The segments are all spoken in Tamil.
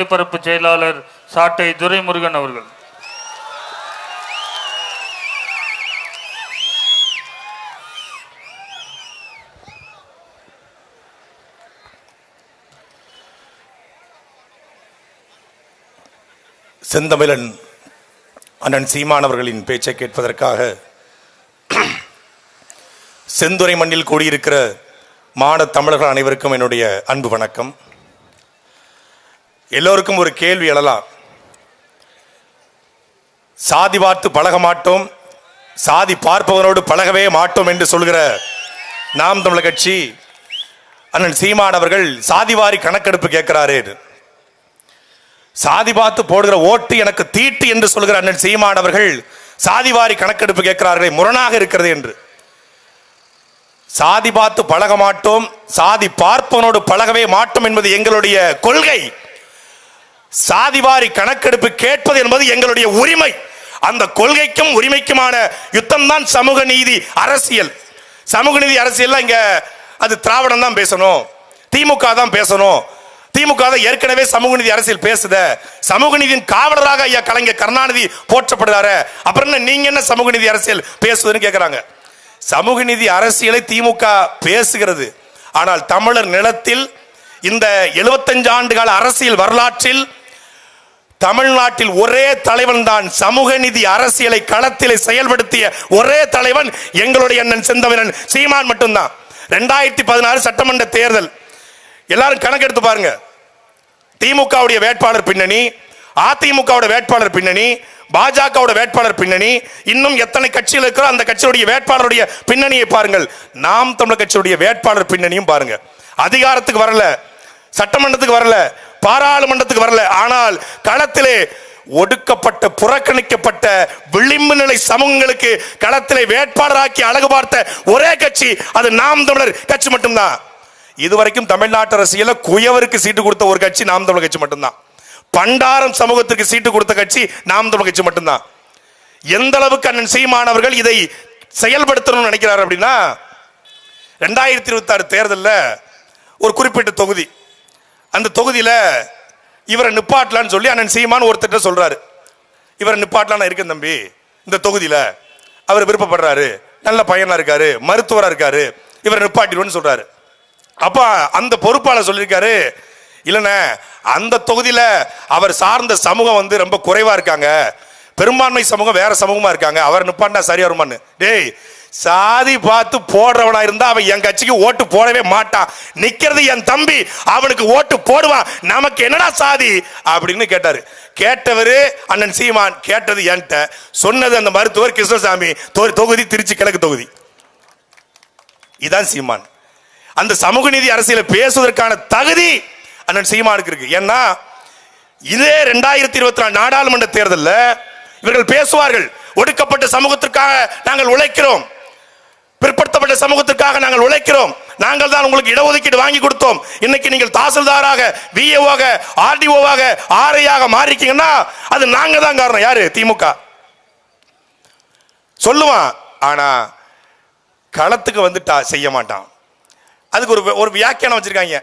ஒளிபரப்பு செயலாளர் சாட்டை துரைமுருகன் அவர்கள். செந்தமிழன் அண்ணன் சீமானவர்களின் பேச்சை கேட்பதற்காக செந்துறை மண்ணில் கூடியிருக்கிற மாட தமிழர்கள் அனைவருக்கும் என்னுடைய அன்பு வணக்கம். எல்லோருக்கும் ஒரு கேள்வி எழலாம். சாதி பார்த்து பழக மாட்டோம். சாதி பார்ப்பவனோடு பழகவே மாட்டோம் என்று சொல்கிற நாம் தமிழர் கட்சி அண்ணன் சீமான் அவர்கள் சாதிவாரி கணக்கெடுப்பு கேட்கிறாரு சாதி பார்த்து போடுகிற ஓட்டு எனக்கு தீட்டு என்று சொல்கிற அண்ணன் சீமான் அவர்கள் சாதிவாரி கணக்கெடுப்பு கேட்கிறார்களே முரணாக இருக்கிறது என்று. சாதி பார்த்து பழக மாட்டோம். சாதி பார்ப்பவனோடு பழகவே மாட்டோம் என்பது எங்களுடைய கொள்கை. சாதிவாரி கணக்கெடுப்பு கேட்பது என்பது எங்களுடைய உரிமை. அந்த கொள்கைக்கும் உரிமைக்குமான யுத்தம் தான் சமூக நீதி அரசியல். சமூக நீதி அரசியல் இங்க அது திராவிடம் தான் பேசணும். திமுக தான் பேசணும். திமுக தான் ஏற்கனவே சமூக நீதி அரசியல் பேசுத. சமூக நீதியின் காவலராக ஐயா கலைஞர் கருணாநிதி போற்றப்படுறாரு. அப்புறம் என்ன நீங்க என்ன சமூக நீதி அரசியல் பேசுதுன்னு கேட்கிறாங்க சமூக நீதி அரசியலை திமுக பேசுகிறது. ஆனால் தமிழர் நிலத்தில் இந்த 75 ஆண்டுகால அரசியல் வரலாற்றில் தமிழ்நாட்டில் ஒரே தலைவன் தான் சமூக நிதி அரசியலை களத்திலே செயல்படுத்திய ஒரே தலைவன் எங்களுடைய அண்ணன் செந்தமிழன். சீமான் மட்டும்தான். ரெண்டாயிரத்தி பதினாறு சட்டமன்ற தேர்தல். எல்லாரும் கணக்கெடுத்து பாருங்க. திமுகவுடைய வேட்பாளர் பின்னணி அதிமுகவோட வேட்பாளர் பின்னணி பாஜகவோட வேட்பாளர் பின்னணி இன்னும் எத்தனை கட்சிகள் இருக்கிறோ அந்த கட்சியுடைய வேட்பாளருடைய பின்னணியை பாருங்கள். நாம் தமிழர் கட்சியுடைய வேட்பாளர் பின்னணியும் பாருங்க. அதிகாரத்துக்கு வரல சட்டமன்றத்துக்கு வரல பாராளுமன்றத்துக்கு வரல. ஆனால் களத்திலே ஒடுக்கப்பட்ட புறக்கணிக்கப்பட்ட விளிம்பு நிலை சமூகங்களுக்கு களத்திலே வேட்பாளராக்கி அழகு பார்த்த ஒரே கட்சி அது நாம் தமிழர் கட்சி மட்டும்தான். இதுவரைக்கும் தமிழ்நாட்டு அரசியல குயவருக்கு சீட்டு கொடுத்த ஒரு கட்சி நாம் தமிழர் கட்சி மட்டும்தான். பண்டாரம் சமூகத்திற்கு சீட்டு கொடுத்த கட்சி நாம் தமிழர் கட்சி மட்டும்தான். எந்த அளவுக்கு அண்ணன் சீமானவர்கள் இதை செயல்படுத்தணும்னு நினைக்கிறார் அப்படின்னா ரெண்டாயிரத்தி இருபத்தி ஆறு தேர்தலில் ஒரு குறிப்பிட்ட தொகுதி அந்த தொகுதியில் இவரை நிப்பாட்டலான்னு சொல்லி அண்ணன் சீமான் ஒருத்தர்கிட்ட சொல்கிறாரு இவரை நிப்பாட்டலாம் நான் இருக்கேன் தம்பி. இந்த தொகுதியில் அவர் விருப்பப்படுறாரு. நல்ல பையனாக இருக்காரு. மருத்துவராக இருக்காரு. இவரை நிப்பாட்டிடுவோன்னு சொல்கிறாரு அப்போ அந்த பொறுப்பாளர் சொல்லியிருக்காரு இல்லைண்ணே அந்த தொகுதியில் அவர் சார்ந்த சமூகம் வந்து ரொம்ப குறைவாக இருக்காங்க. பெரும்பான்மை சமூகம் வேற சமூகமாக இருக்காங்க. அவர் நிப்பாட்டினா சரியா வருமான்னு. டேய் சாதி பார்த்து போடுறவனா இருந்தா அவன் என் கட்சிக்கு ஓட்டு போடவே மாட்டான். நிக்கிறது என் தம்பி அவனுக்கு ஓட்டு போடுவான். நமக்கு என்னடா சாதி? அப்படின்னு கேட்டாரு. கேட்டவரு அண்ணன் சீமான் கேட்டது என்கிட்ட. சொன்னது அந்த மருத்துவர் கிருஷ்ணசாமி தொகுதி திருச்சி கிழக்கு தொகுதி. இதான் சீமான். அந்த சமூக நீதி அரசியல பேசுவதற்கான தகுதி அண்ணன் சீமானுக்கு இருக்கு. ஏன்னா இதே ரெண்டாயிரத்தி இருபத்தி நாலு நாடாளுமன்ற தேர்தலில் இவர்கள் பேசுவார்கள். ஒடுக்கப்பட்ட சமூகத்திற்காக நாங்கள் உழைக்கிறோம். பிற்படுத்தப்பட்ட சமூகத்திற்காக நாங்கள் உழைக்கிறோம். நாங்கள் தான் உங்களுக்கு இடஒதுக்கீடு வாங்கி கொடுத்தோம். இன்னைக்கு நீங்கள் தாசில்தாராக விஏஓவாக ஆர்டிஓவாக ஆர்ஐயாக மாறிக்கீங்கன்னா அது நாங்கள் தான் காரணம். யாரு? திமுக சொல்லுவான். ஆனா களத்துக்கு வந்துட்டா செய்ய மாட்டான். அதுக்கு ஒரு ஒரு வியாக்கியானம் வச்சிருக்காங்க.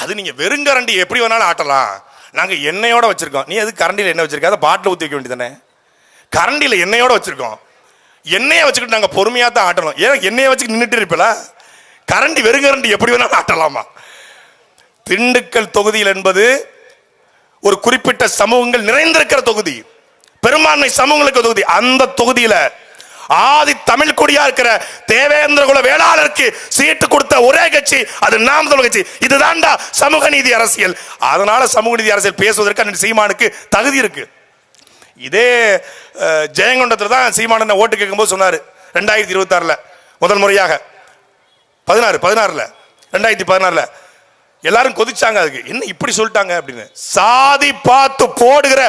அது நீங்க வெறுங்கரண்டி எப்படி வேணாலும் ஆட்டலாம். நாங்க எண்ணெயோட வச்சிருக்கோம். நீ எது கரண்டியில் எண்ணெய் வச்சிருக்க? அதை பாட்டில் ஊற்றி வைக்க வேண்டியதானே கரண்டியில் எண்ணெயோட வச்சிருக்கோம். என்னைய வச்சுக்கிட்டு நாங்கள் பொறுமையாக தான் ஆட்டணும். ஏன்னா எண்ணெயை வச்சு நின்றுட்டு இருப்பல? கரண்டி வெறுங்கரண்டி எப்படி வேணாலும் ஆட்டலாமா? திண்டுக்கல் தொகுதியில் என்பது ஒரு குறிப்பிட்ட சமூகங்கள் நிறைந்திருக்கிற தொகுதி. பெரும்பான்மை சமூகங்களுக்கு தொகுதி. அந்த தொகுதியில் ஆதி தமிழ் குடியா இருக்கிற தேவேந்திர குல வேளாளருக்கு சீட்டு கொடுத்த ஒரே கட்சி அது நாம் தமிழ் கட்சி. இதுதான்டா சமூக நீதி அரசியல். அதனால சமூக நீதி அரசியல் பேசுவதற்கு அந்த சீமானுக்கு தகுதி இருக்குது இதே ஜெயங்கொண்டத்தில் தான் சீமானந்த ஓட்டு கேட்கும்போது சொன்னார் ரெண்டாயிரத்தி இருபத்தாறில் முதல் முறையாக. பதினாறு பதினாறில் ரெண்டாயிரத்தி பதினாறில். எல்லாரும் கொதிச்சாங்க அதுக்கு. என்ன இப்படி சொல்லிட்டாங்க அப்படின்னு. சாதி பார்த்து போடுகிற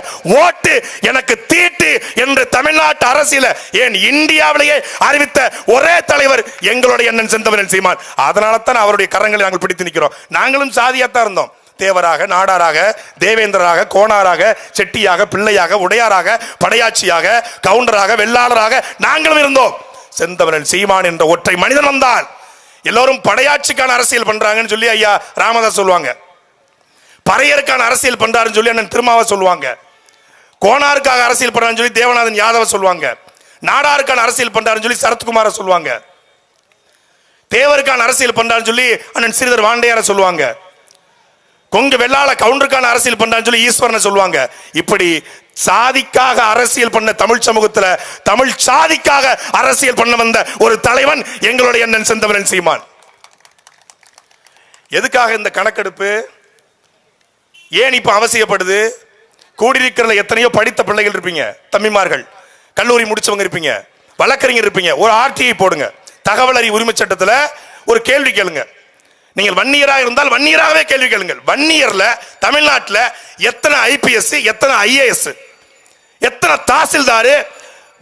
ஓட்டு எனக்கு தீட்டு என்று தமிழ்நாட்டு அரசியல ஏன் இந்தியாவிலேயே அறிவித்த ஒரே தலைவர் எங்களுடைய அண்ணன் செந்தவரன் சீமான். அதனால தான் அவருடைய கரங்களை நாங்கள் பிடித்து நிற்கிறோம். நாங்களும் சாதியாத்தான் இருந்தோம். தேவராக நாடாராக தேவேந்திரராக கோணாராக செட்டியாக பிள்ளையாக உடையாராக படையாட்சியாக கவுண்டராக வெள்ளாளராக நாங்களும் இருந்தோம். செந்தவரன் சீமான் என்ற ஒற்றை மனிதன் வந்தான் எல்லோரும் படையாட்சிக்கான அரசியல் பண்றாங்கன்னு சொல்லி ஐயா ராமதாஸ் சொல்லுவாங்க. பறையருக்கான அரசியல் பண்றாருன்னு சொல்லி அண்ணன் திருமாவை சொல்லுவாங்க. கோணாருக்காக அரசியல் பண்றாருன்னு சொல்லி தேவநாதன் யாதவ சொல்லுவாங்க. நாடாருக்கான அரசியல் பண்றாருன்னு சொல்லி சரத்குமார சொல்லுவாங்க. தேவருக்கான அரசியல் பண்றாருன்னு சொல்லி அண்ணன் ஸ்ரீதர் வாண்டையார சொல்லுவாங்க. கொங்கு வெள்ளாள கவுண்டருக்கான அரசியல் பண்றான்னு சொல்லி ஈஸ்வரனை சொல்லுவாங்க. இப்படி சாதிக்காக அரசியல் பண்ண தமிழ் சமூகத்தில் தமிழ் சாதிக்காக அரசியல் பண்ண வந்த ஒரு தலைவன் எங்களுடைய அண்ணன் செந்தவரன் சீமான். எதுக்காக இந்த கணக்கெடுப்பு? ஏன் இப்போ அவசியப்படுது? கூடியிருக்கிற எத்தனையோ படித்த பிள்ளைகள் இருப்பீங்க தம்பிமார்கள். கல்லூரி முடிச்சவங்க இருப்பீங்க வழக்கறிஞர் இருப்பீங்க ஒரு ஆர்டிஐ போடுங்க. தகவல் அறி உரிமை சட்டத்தில் ஒரு கேள்வி கேளுங்க. நீங்கள் வன்னியராக இருந்தால் வன்னியராகவே கேள்வி கேளுங்கள். வன்னியரில் தமிழ்நாட்டில் எத்தனை ஐபிஎஸ் எத்தனை ஐஏஎஸ் எத்தனை தாசில்தாரு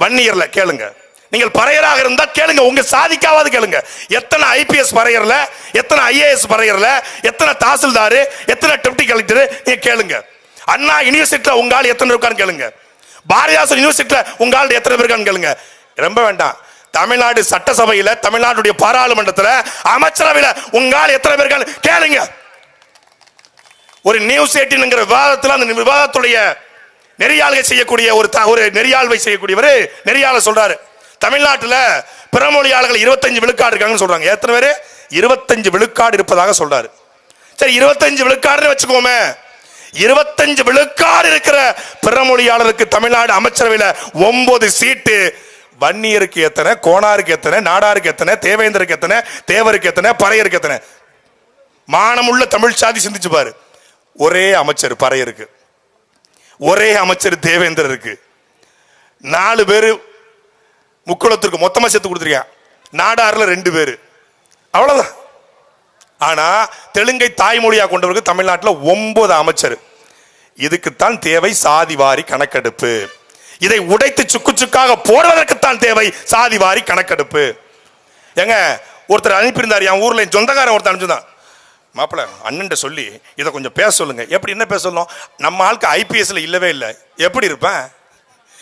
வன்னியரில் கேளுங்க. நீங்கள் பறையராக இருந்தால் கேளுங்க. உங்க சாதிக்காவது கேளுங்க. எத்தனை ஐபிஎஸ் பறையரில் எத்தனை ஐஏஎஸ் பறையரில் எத்தனை தாசில்தாரு எத்தனை டெப்டி கலெக்டர் நீங்க கேளுங்க. அண்ணா யூனிவர்சிட்டியில் உங்க ஆள் எத்தனை இருக்கான்னு கேளுங்க. பாரதிதாசன் யூனிவர்சிட்டியில் உங்க ஆள் எத்தனை பேர் இருக்கான்னு கேளுங்க. ரொம்ப வேண்டாம். தமிழ்நாடு சட்டசபையில் தமிழ்நாட்டுடைய பாராளுமன்றத்தில் அமைச்சரவையில் உங்க ஆள் எத்தனை பேர் இருக்கான்னு கேளுங்க. ஒரு நியூஸ் எயிட்டின்ங்கிற விவாதத்தில் அந்த விவாதத்துடைய நெறியாள்கை செய்யக்கூடிய ஒரு த- ஒரு நெறியாழ்வை செய்யக்கூடியவர் நெறியாளர் சொல்றாரு. தமிழ்நாட்டில் பிறமொழியாளர்கள் இருபத்தஞ்சு விழுக்காடு இருக்காங்கன்னு சொல்றாங்க. எத்தனை பேர்? இருபத்தஞ்சு விழுக்காடு இருப்பதாக சொல்றாரு. சரி இருபத்தஞ்சு விழுக்காடுன்னு வச்சுக்கோமே. இருபத்தஞ்சு விழுக்காடு இருக்கிற பிறமொழியாளருக்கு தமிழ்நாடு அமைச்சரவையில் ஒன்பது சீட்டு வன்னியருக்கு எத்தனை கோணாருக்கு எத்தனை நாடாருக்கு எத்தனை தேவேந்தருக்கு எத்தனை தேவருக்கு எத்தனை பறையருக்கு எத்தனை. மானமுள்ள தமிழ் சாதி சிந்திச்சு பாரு. ஒரே அமைச்சர் பறையருக்கு. ஒரே அமைச்சர் தேவேந்திரருக்கு. நாலு பேர் முக்குளத்திற்கு மொத்தமாக சேர்த்து கொடுத்துருக்கேன். நாடாரில் ரெண்டு பேர். அவ்வளோதான் ஆனால் தெலுங்கை தாய்மொழியாக கொண்டவருக்கு தமிழ்நாட்டில் ஒன்பது அமைச்சர். இதுக்குத்தான் தேவை சாதிவாரி கணக்கெடுப்பு. இதை உடைத்து சுக்கு சுக்காக போடுவதற்குத்தான் தேவை. சாதி வாரி கணக்கெடுப்பு. ஏங்க ஒருத்தர் அனுப்பியிருந்தார் என் ஊரில் என் சொந்தக்காரன் ஒருத்தர் அனுப்பிச்சுதான் மாப்பிள்ள அண்ணன் சொல்லி இதை கொஞ்சம் பேச சொல்லுங்க. எப்படி என்ன பேச சொல்லணும் நம்ம ஆளுக்கு ஐபிஎஸ்ல இல்லவே இல்லை. எப்படி இருப்பேன்?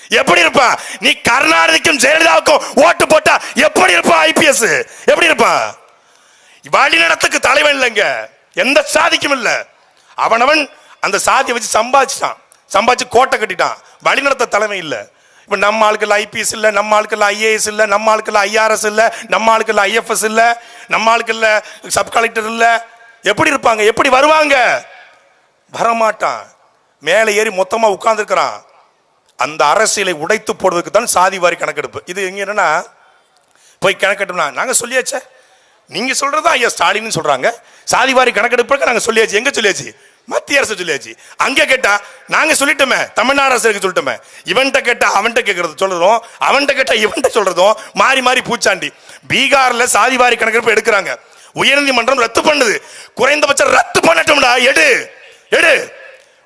எப்படி இருப்பான்? நீ கருணாநிதிக்கும் ஜெயலலிதாவுக்கும் ஓட்டு போட்டா எப்படி இருப்பான் ஐபிஎஸ் எப்படி இருப்பான் வழிநடத்துக்கு தலைவன் இல்லைங்க. எந்த சாதிக்கும் இல்லை. அவனவன் அந்த சாதியை வச்சு சம்பாதிச்சிட்டான். சம்பாதிச்சு கோட்டை கட்டிட்டான். வழிநடத்த தலைமை இல்லை. இப்போ நம்ம ஆளுக்கெல்லாம் ஐபிஎஸ் இல்லை நம்ம ஆளுக்கெல்லாம் ஐஏஎஸ் இல்லை நம்ம ஆளுக்கெல்லாம் ஐஆர்எஸ் இல்லை நம்ம ஆளுக்கெல்லாம் ஐஎஃப்எஸ் இல்லை நம்ம ஆளுக்கெல்லாம் சப் கலெக்டர் இல்லை. எப்படி இருப்பாங்க? எப்படி வருவாங்க? வரமாட்டான். மேலே ஏறி மொத்தமாக உட்காந்துருக்கிறான் அந்த அரசியலை உடைத்து போடுவதற்கு தான் சாதிவாரி கணக்கெடுப்பு. இது எங்கே என்னன்னா போய் கணக்கெடுப்போம்னா நாங்கள் சொல்லியாச்சே. நீங்கள் சொல்கிறது தான் ஐயா ஸ்டாலின்னு சொல்கிறாங்க சாதி சாதிவாரி கணக்கெடுப்புக்கு நாங்கள் சொல்லியாச்சு. எங்கே சொல்லியாச்சு? மத்திய அரசு சொல்லியாச்சு. அங்க கேட்டா நாங்க சொல்லிட்டோமே தமிழ்நாடு அரசுக்கு சொல்லிட்டோமே. இவன்கிட்ட கேட்டா அவன்கிட்ட கேட்கறது சொல்றதும் அவன்கிட்ட கேட்டா இவன்கிட்ட சொல்றதும் மாறி மாறி பூச்சாண்டி. பீகார்ல சாதிவாரி கணக்கெடுப்பு எடுக்கிறாங்க. உயர்நீதிமன்றம் ரத்து பண்ணுது. குறைந்தபட்சம் ரத்து பண்ணட்டும்டா எடு. எடு.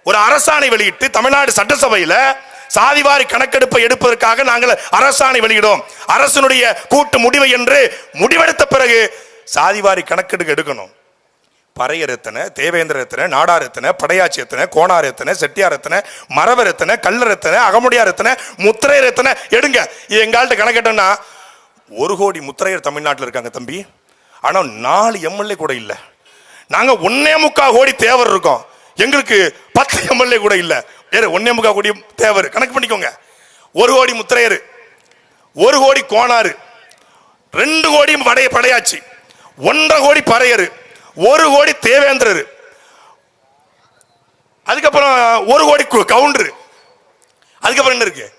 ஒரு அரசாணை வெளியிட்டு தமிழ்நாடு சட்டசபையில சாதிவாரி கணக்கெடுப்பை எடுப்பதற்காக நாங்கள் அரசாணை வெளியிடும். அரசனுடைய கூட்டு முடிவை என்று முடிவெடுத்த பிறகு சாதிவாரி கணக்கெடுக்க எடுக்கணும். பறையர் எத்தனை தேவேந்திர எத்தனை நாடார் எத்தனை படையாச்சி எத்தனை கோணார் எத்தனை செட்டியார் எத்தனை மரவர் எத்தனை கல்ல ரத்தனை அகமுடியார் எத்தனை முத்திரையர் எத்தனை எடுங்க எங்கள்கிட்ட கணக்கெட்டோம்னா ஒரு கோடி முத்திரையர் தமிழ்நாட்டில் இருக்காங்க தம்பி. ஆனால் நாலு எம்எல்ஏ கூட இல்லை. நாங்கள் ஒன்னே முக்கா கோடி தேவர் இருக்கோம். எங்களுக்கு பத்து எம்எல்ஏ கூட இல்லை. வேறு ஒன்னே முக்கால் கோடி தேவர். கணக்கு பண்ணிக்கோங்க. ஒரு கோடி முத்திரையர் ஒரு கோடி கோணாறு ரெண்டு கோடி படைய படையாச்சி ஒன்றரை கோடி பறையரு ஒரு கோடி தேவேந்திரர். அதுக்கப்புறம் ஒரு கோடி கு- கவுண்டரு. அதுக்கப்புறம் என்ன இருக்கு?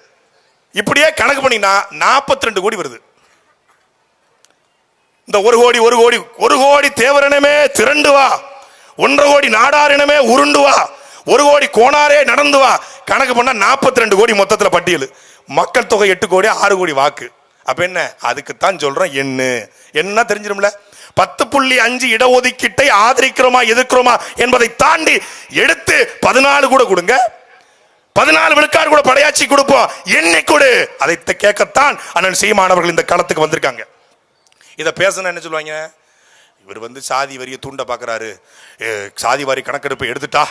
இப்படியே கணக்கு பண்ணீங்கன்னா நாற்பத்தி ரெண்டு கோடி வருது. இந்த ஒரு கோடி ஒரு கோடி ஒரு கோடி தேவரனமே திரண்டு வா. ஒன்றரை கோடி நாடாரினமே உருண்டு வா. ஒரு கோடி கோணாரே நடந்து வா. கணக்கு பண்ணா நாற்பத்தி ரெண்டு கோடி மொத்தத்தில் பட்டியல். மக்கள் தொகை எட்டு கோடி ஆறு கோடி வாக்கு. அப்போ என்ன? அதுக்குத்தான் சொல்கிறோம் என்ன என்ன தெரிஞ்சிடும்ல பத்து புள்ளி அஞ்சு இடஒதுக்கீட்டை ஆதரிக்கிறோமா எதிர்க்கிறோமா என்பதை தாண்டி எடுத்து பதினாலு கூட கொடுங்க. பதினாலு விழுக்காடு கூட படையாச்சி கொடுப்போம். என்னை கொடு. அதை கேட்கத்தான் அண்ணன் சீமானவர்கள் இந்த களத்துக்கு வந்திருக்காங்க. இதை பேசணும் என்ன சொல்லுவாங்க? இவர் வந்து சாதி வரியை தூண்ட பார்க்குறாரு சாதி வாரி கணக்கெடுப்பு எடுத்துட்டா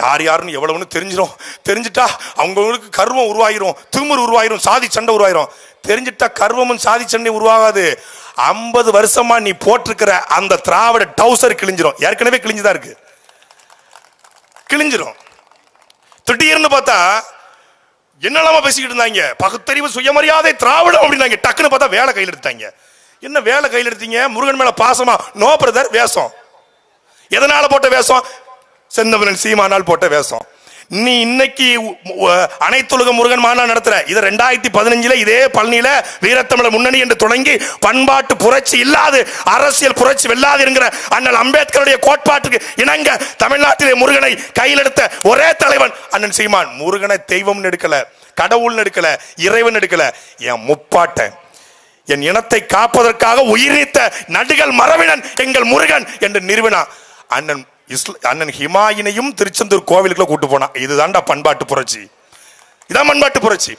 யார் யாருன்னு எவ்வளவுன்னு தெரிஞ்சிடும் தெரிஞ்சுட்டா அவங்களுக்கு கர்வம் உருவாயிரும். திமிர் உருவாயிரும். சாதி சண்டை உருவாயிரும். தெரிஞ்சிட்டா கர்வமும் சாதி சண்டை உருவாகாது. ஐம்பது வருஷமா நீ போட்டிருக்கிற அந்த திராவிட டவுசர் கிழிஞ்சிரும். ஏற்கனவே கிழிஞ்சுதான் இருக்கு? கிழிஞ்சிரும். திடீர்னு பார்த்தா என்னெல்லாம பேசிக்கிட்டு இருந்தாங்க. பகுத்தறிவு சுயமரியாதை திராவிடம் அப்படின்னாங்க. டக்குன்னு பார்த்தா வேலை கையில் எடுத்தாங்க என்ன வேலை கையில் எடுத்தீங்க? முருகன் மேல பாசமா? நோ பிரதர் வேஷம். எதனால போட்ட வேஷம்? செந்தமரன் சீமானால் போட்ட வேஷம். நீ இன்னைக்கு அனைத்துலக முருகன் மாநாடு நடத்துற. இது ரெண்டாயிரத்தி பதினஞ்சுல இதே பழனியில வீரத்தமிழர் முன்னணி என்று தொடங்கி பண்பாட்டு புரட்சி இல்லாது அரசியல் புரட்சி வெல்லாது என்கிற அண்ணல் அம்பேத்கருடைய கோட்பாட்டுக்கு இணங்க தமிழ்நாட்டிலே முருகனை கையில் எடுத்த ஒரே தலைவன் அண்ணன் சீமான். முருகனை தெய்வம் எடுக்கல கடவுள் எடுக்கல இறைவன் எடுக்கல. என் முப்பாட்டை என் இனத்தை காப்பதற்காக உயிர் நீத்த நடிகள் மரபினன் எங்கள் முருகன் என்று நிறுவினான் அண்ணன் இஸ்ல அண்ணன் ஹிமாயினையும் திருச்செந்தூர் கோவிலுக்குள்ள கூட்டு போனான் இதுதான்டா பண்பாட்டு புரட்சி. இதான் பண்பாட்டு புரட்சி.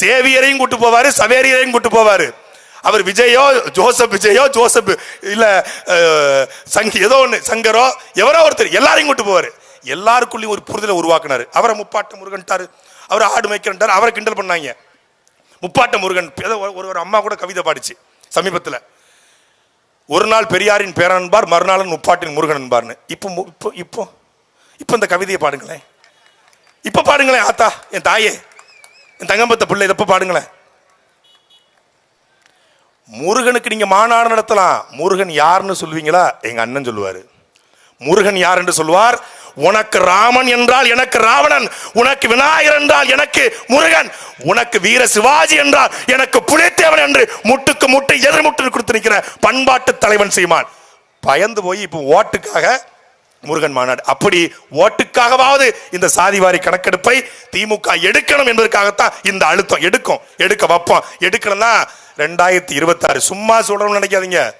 சேவியரையும் கூட்டு போவாரு சவேரியரையும் கூட்டு போவாரு. அவர் விஜயோ ஜோசப் விஜயோ ஜோசப் இல்ல சங்க சங் ஏதோ ஒன்று சங்கரோ எவரோ ஒருத்தர் எல்லாரையும் கூட்டு போவாரு. எல்லாருக்குள்ளேயும் ஒரு புரிதலை உருவாக்குனாரு. அவரை முப்பாட்ட முருகன்ட்டாரு அவர் ஆடு மேய்க்கிறன்ட்டாரு அவரை கிண்டல் பண்ணாங்க. முப்பாட்ட முருகன் ஏதோ ஒரு ஒரு அம்மா கூட கவிதை பாடிச்சு சமீபத்தில். ஒரு நாள் பெரியாரின் பேரன் என்பார் மறுநாள் முப்பாட்டின் முருகன் என்பார்னு. இப்போ இப்போ இப்போ இப்போ இந்த கவிதையை பாடுங்களேன். இப்போ பாடுங்களேன் ஆத்தா என் தாயே. என் தங்கம்பத்த பிள்ளை இதப்போ பாடுங்களேன். முருகனுக்கு நீங்கள் மாநாடு நடத்தலாம். முருகன் யாருன்னு சொல்லுவீங்களா? எங்கள் அண்ணன் சொல்லுவார். முருகன் யார் என்று சொல்வார்? உனக்கு ராமன் என்றால் எனக்கு ராவணன் உனக்கு விநாயகர் என்றால் எனக்கு முருகன் உனக்கு வீர சிவாஜி என்றால் எனக்கு புலித்தேவன் என்று முட்டுக்கு முட்டு எதிர்முட்டு கொடுத்து நிற்கிற பண்பாட்டு தலைவன் சீமான். பயந்து போய் இப்போ ஓட்டுக்காக முருகன் மாநாடு. அப்படி ஓட்டுக்காகவாவது இந்த சாதிவாரி கணக்கெடுப்பை திமுக எடுக்கணும் என்பதற்காகத்தான் இந்த அழுத்தம். எடுக்கும். எடுக்க வைப்போம். எடுக்கணும்னா ரெண்டாயிரத்தி இருபத்தாறு. சும்மா சொல்றோம்னு நினைக்காதீங்க.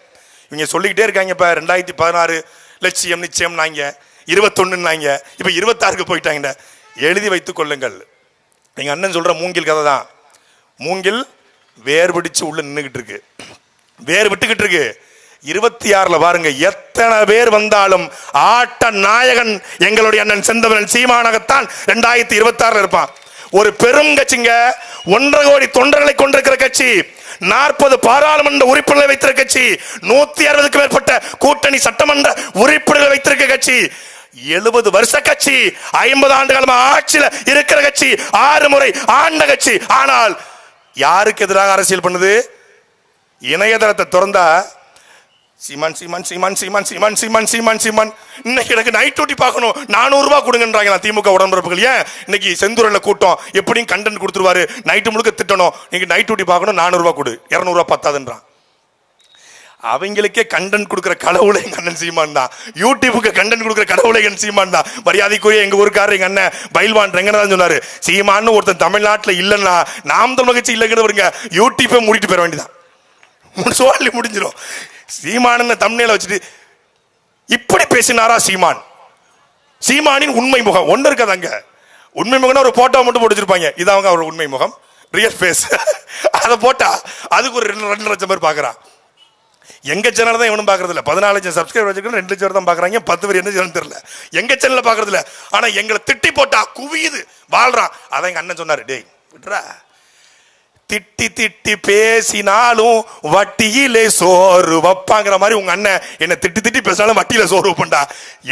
இவங்க சொல்லிக்கிட்டே இருக்காங்க இப்போ ரெண்டாயிரத்தி பதினாறு லட்சியம் நிச்சயம் நாங்க இருபத்தொன்னுனாங்க இப்ப இருபத்தாறுக்கு போயிட்டாங்க எழுதி வைத்துக் கொள்ளுங்கள். எங்க அண்ணன் சொல்ற மூங்கில் கதை தான். மூங்கில் வேர் பிடிச்சு உள்ள நின்றுகிட்டு இருக்கு. வேர் விட்டுக்கிட்டு இருக்கு. இருபத்தி ஆறுல பாருங்க. எத்தனை பேர் வந்தாலும் ஆட்ட நாயகன் எங்களுடைய அண்ணன் செந்தவன் சீமானகத்தான் ரெண்டாயிரத்தி இருபத்தி ஆறுல இருப்பான். ஒரு பெரும் கட்சிங்க. ஒன்றரை கோடி தொண்டர்களை கொண்டிருக்கிற கட்சி. நாற்பது பாராளுமன்ற உறுப்பினர்களை வைத்திருக்க கட்சி நூத்தி அறுபதுக்கு மேற்பட்ட கூட்டணி சட்டமன்ற உறுப்பினர்களை வைத்திருக்க கட்சி எழுபது வருஷ கட்சி ஐம்பது ஆண்டு காலமா ஆட்சியில் இருக்கிற கட்சி ஆறு முறை ஆண்ட கட்சி. ஆனால் யாருக்கு எதிராக அரசியல் பண்ணுது? இணையதளத்தை திறந்தா சீமான் சீமான் சீமான் சீமான் சீமான் சீமான் சீமான் சீமான். இன்னைக்கு எனக்கு நைட் டியூட்டி பார்க்கணும். நானூறு கொடுங்கன்றாங்க நான் திமுக உடம்புறப்புகள் ஏன்? இன்னைக்கு செந்தூரில் கூட்டம். எப்படியும் கண்டென்ட் கொடுத்துருவாரு. நைட்டு முழுக்க திட்டணும். நீங்கள் நைட் டியூட்டி பார்க்கணும். நானூறுரூவா கொடு. இரநூறுவா பத்தாதுன்றான். அவங்களுக்கே கண்டென்ட் கொடுக்குற கடவுளை எங்கள் அண்ணன் சீமான் தான். யூடியூபுக்கு கண்டென்ட் கொடுக்குற கடவுளை என் சீமான் தான். மரியாதைக்குரிய எங்கள் ஊருக்காரர் எங்கள் அண்ணன் பயில்வான் ரெங்கநாதன் சொன்னார். சீமான்னு ஒருத்தன் தமிழ்நாட்டில் இல்லைன்னா நாம் தமிழ் கட்சி இல்லைங்கிறவருங்க யூடியூப்பை மூடிட்டு போயிட வேண்டியதான் சொல்லி முடிஞ்சிடும் சீமானன் தமிழ்ல வச்சுட்டு இப்படி பேசினாரா சீமான்? சீமானின் உண்மை முகம். ஒன்று இருக்காதாங்க உண்மை முகம்னா ஒரு போட்டோ மட்டும் போட்டு வச்சிருப்பாங்க. அவங்க அவர் உண்மை முகம். ரியல் ஃபேஸ் அதை போட்டா அதுக்கு ஒரு ரெண்டு ரெண்டு லட்சம் பேர் பார்க்குறான் எங்கள் சேனல் தான் இவனும் பார்க்கறது இல்லை பதினாலு லட்சம் சப்ஸ்கிரைபர் வச்சுக்கணும் ரெண்டு லட்சம் தான் பார்க்குறாங்க பத்து பேர் என்ன சேனல் தெரியல. எங்கள் சேனலில் பார்க்கறது இல்லை ஆனால் எங்களை திட்டி போட்டா குவியுது. வாழ்றான் அதான் எங்கள் அண்ணன் சொன்னார். டேய் விட்றா. திட்டி திட்டி பேசினாலும் வட்டியிலே சோறு வைப்பாங்கிற மாதிரி உங்க அண்ணன் என்ன திட்டி திட்டி பேசினாலும் வட்டியில சோறு வைப்பண்டா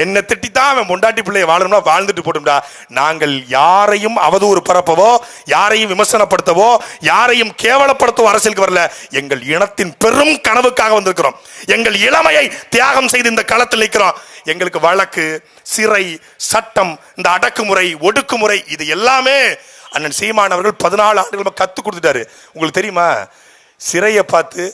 என்ன திட்டி தான் அவன் பொண்டாட்டி பிள்ளைய வாழணும்னா வாழ்ந்துட்டு போட்டும்டா. நாங்கள் யாரையும் அவதூறு பரப்பவோ யாரையும் விமர்சனப்படுத்தவோ யாரையும் கேவலப்படுத்தவோ அரசியலுக்கு வரல. எங்கள் இனத்தின் பெரும் கனவுக்காக வந்திருக்கிறோம். எங்கள் இளமையை தியாகம் செய்து இந்த களத்தில் நிற்கிறோம். எங்களுக்கு வழக்கு சிறை சட்டம் இந்த அடக்குமுறை ஒடுக்குமுறை இது எல்லாமே அண்ணன் சீமான் அவர்கள் பதினாலு ஆண்டுகள் கற்றுக் கொடுத்துட்டாரு. உங்களுக்கு தெரியுமா? சிறையை பார்த்து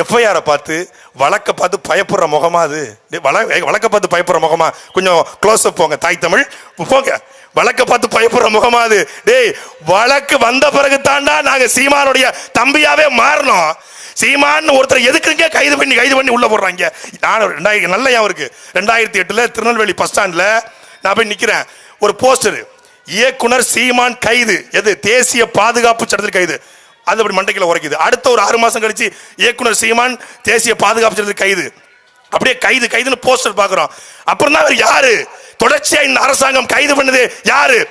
எஃப்ஐஆரை பார்த்து வழக்கை பார்த்து பயப்படுற முகமா அது? டேய், வழ வழக்கை பார்த்து பயப்படுற முகமா? கொஞ்சம் க்ளோஸ் அப் போங்க தாய் தமிழ். போங்க. வழக்கை பார்த்து பயப்படுற முகமா அது? டேய் வழக்கு வந்த பிறகு தாண்டா நாங்க சீமானுடைய தம்பியாவே மாறணும். சீமான் ஒருத்தர் எதுக்குங்க கைது பண்ணி கைது பண்ணி உள்ள போடுறாங்க? நான் ரெண்டாயிரம் நல்ல ஞாபகம் இருக்கு. ரெண்டாயிரத்தி எட்டுல திருநெல்வேலி பஸ் ஸ்டாண்ட்ல நான் போய் நிக்கிறேன். ஒரு போஸ்டர் இயக்குனர் சீமான் கைது. எது? தேசிய பாதுகாப்பு சட்டத்தில் கைது. அது அப்படி மண்டைக்கில உரைக்குது. அடுத்த ஒரு ஆறு மாசம் கழிச்சு இயக்குனர் சீமான் தேசிய பாதுகாப்பு சட்டத்தில் கைது. அப்படியே கைது கைதுன்னு போஸ்டர் பாக்குறோம் அப்புறம் தான் அவர் யாரு? தொடர்ச்சியா இந்த அரசாங்கம் கைது பண்ணுது யாரு?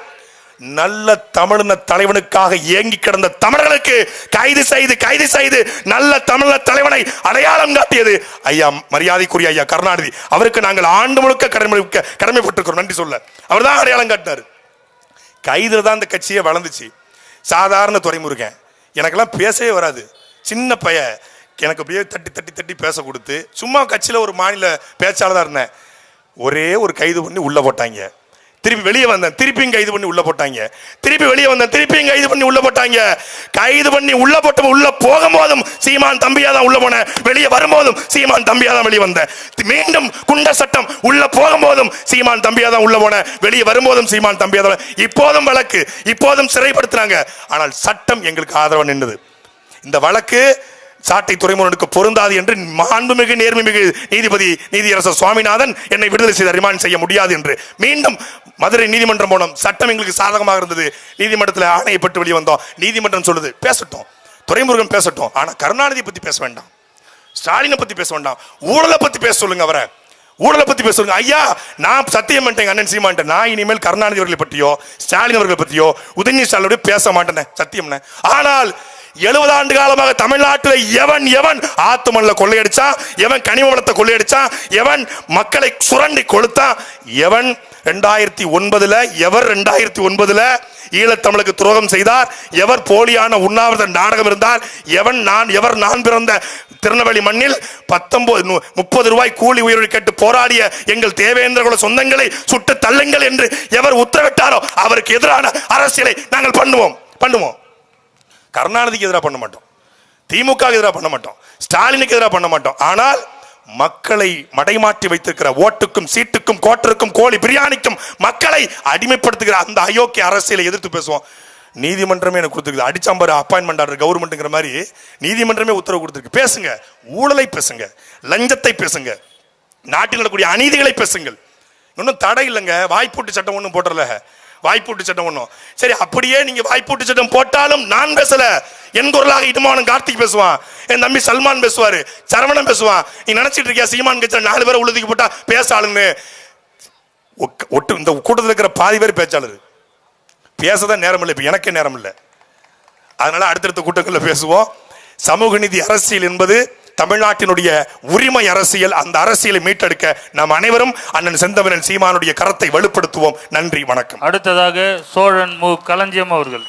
நல்ல தமிழின தலைவனுக்காக ஏங்கி கிடந்த தமிழர்களுக்கு கைது செய்து கைது செய்து நல்ல தமிழின தலைவனை அடையாளம் காட்டியது. ஐயா மரியாதைக்குரிய ஐயா கருணாநிதி. அவருக்கு நாங்கள் ஆண்டு முழுக்க கடமை கடமைப்பட்டிருக்கிறோம். நன்றி சொல்ல. அவர்தான் அடையாளம் காட்டினார். கைதில் தான் இந்த கட்சியே வளர்ந்துச்சு. சாதாரண துறைமுருகன். எனக்கெல்லாம் பேசவே வராது. சின்ன பைய. எனக்கு அப்படியே தட்டி தட்டி தட்டி பேச கொடுத்து சும்மா கட்சியில் ஒரு மாநில பேச்சாளராக இருந்தேன். ஒரே ஒரு கைது பண்ணி உள்ளே போட்டாங்க. திருப்பி வெளியே வந்தேன். திருப்பியும் கைது பண்ணி உள்ள போட்டாங்க. திருப்பி வெளியே வந்தேன். திருப்பியும் கைது பண்ணி உள்ள போட்டாங்க. கைது பண்ணி உள்ள போட்ட உள்ள போகும்போதும் சீமான் தம்பியா தான் உள்ள போனேன். வெளியே வரும்போதும் சீமான் தம்பியா தான் வெளியே வந்தேன். மீண்டும் குண்ட சட்டம் உள்ள போகும்போதும் சீமான் தம்பியா தான் உள்ள போனேன். வெளியே வரும்போதும் சீமான் தம்பியா தான் இப்போதும் வழக்கு இப்போதும் சிறைப்படுத்துறாங்க. ஆனால் சட்டம் எங்களுக்கு ஆதரவு நின்றது இந்த வழக்கு சாட்டை துறைமுகனுக்கு பொருந்தாது என்று மாண்புமிகு நேர்மைமிகு நீதிபதி நீதியரசர் சுவாமிநாதன் என்னை விடுதலை செய்த ரிமாண்ட் செய்ய முடியாது என்று. மீண்டும் மதுரை நீதிமன்றம் போனோம். சட்டம் எங்களுக்கு சாதகமாக இருந்தது. நீதிமன்றத்தில் ஆணையை பெற்று வெளியே வந்தோம். நீதிமன்றம் சொல்லுது பேசட்டும். துறைமுருகன் பேசட்டும். ஆனா கருணாநிதி பத்தி பேச வேண்டாம். ஸ்டாலினை பத்தி பேச வேண்டாம். ஊழலை பற்றி பேச சொல்லுங்க அவரை. ஊழலை பத்தி பேசுறாங்க. ஐயா நான் சத்தியம் பண்ணிட்டேன் அண்ணன் சீமான்ட்ட நான் இனிமேல் கருணாநிதி அவர்களை பற்றியோ ஸ்டாலின் அவர்களை பற்றியோ உதயநிதி ஸ்டாலினோட பேச மாட்டேனே. சத்தியம்னே ஆனால் எழுபது ஆண்டு காலமாக தமிழ்நாட்டில் எவன் எவன் ஆத்து மண்ணில் கொள்ளையடிச்சான் எவன் கனிம வளத்தை கொள்ளையடிச்சான் எவன் மக்களை சுரண்டி கொளுத்தான் எவன் ரெண்டாயிரத்தி ஒன்பதுல எவர் ரெண்டாயிரத்தி ஒன்பதுல ஈழத்தமிழுக்கு துரோகம் செய்தார். எவர் போலியான உண்ணாவிரத நாடகம் இருந்தார் எவன் நான் எவர் நான் பிறந்த திருநெல்வேலி மண்ணில் பத்தொன்பது முப்பது ரூபாய் கூலி உயிரை கேட்டு போராடிய எங்கள் தேவேந்திர குல சொந்தங்களை சுட்டு தள்ளுங்கள் என்று எவர் உத்தரவிட்டாரோ அவருக்கு எதிரான அரசியலை நாங்கள் பண்ணுவோம். பண்ணுவோம். கருணாநிதிக்கு எதிராக பண்ண மாட்டோம். திமுக எதிராக பண்ண மாட்டோம். ஸ்டாலினுக்கு எதிராக பண்ண மாட்டோம். ஆனால் மக்களை மடைமாற்றி வைத்திருக்கிற ஓட்டுக்கும் சீட்டுக்கும் கோட்டருக்கும் கோழி பிரியாணிக்கும் மக்களை அடிமைப்படுத்துகிற அந்த அயோக்கிய அரசியலை எதிர்த்து பேசுவோம். நீதிமன்றமே எனக்கு கொடுத்துருக்குது அடிச்சாம்பாரு அப்பாயின்மெண்ட் ஆர்டர் கவர்மெண்ட்டுங்கிற மாதிரி நீதிமன்றமே உத்தரவு கொடுத்துருக்கு. பேசுங்க. ஊழலை பேசுங்க. லஞ்சத்தை பேசுங்க. நாட்டில் நடக்கக்கூடிய அநீதிகளை பேசுங்கள். இன்னும் தடை இல்லைங்க. வாய்ப்பூட்டு சட்டம் ஒன்றும் போட்டுறல வாய்ப்பூட்டு சட்டம் ஒன்றும் சரி அப்படியே நீங்க வாய்ப்பூட்டு சட்டம் போட்டாலும் நான் பேசல. என் குரலாக இடுமானம் கார்த்திக் பேசுவான். என் தம்பி சல்மான் பேசுவாரு. சரவணன் பேசுவான். நீ நினைச்சிட்டு இருக்கியா சீமான் கட்சி நாலு பேரை உள்ளதுக்கு போட்டா பேச ஆளுன்னு ஒட்டு இந்த கூட்டத்தில் இருக்கிற பாதி பேர் பேச்சாளர். பேசதான் நேரம் இல்லை இப்போ எனக்கே நேரம் இல்லை. அதனால அடுத்தடுத்த கூட்டங்களில் பேசுவோம். சமூக நீதி அரசியல் என்பது தமிழ்நாட்டினுடைய உரிமை அரசியல் அந்த அரசியலை மீட்டெடுக்க நாம் அனைவரும் அண்ணன் செந்தமிழன் சீமானுடைய கரத்தை வலுப்படுத்துவோம். நன்றி வணக்கம். அடுத்ததாக சோழன் மு. களஞ்சியம் அவர்கள்.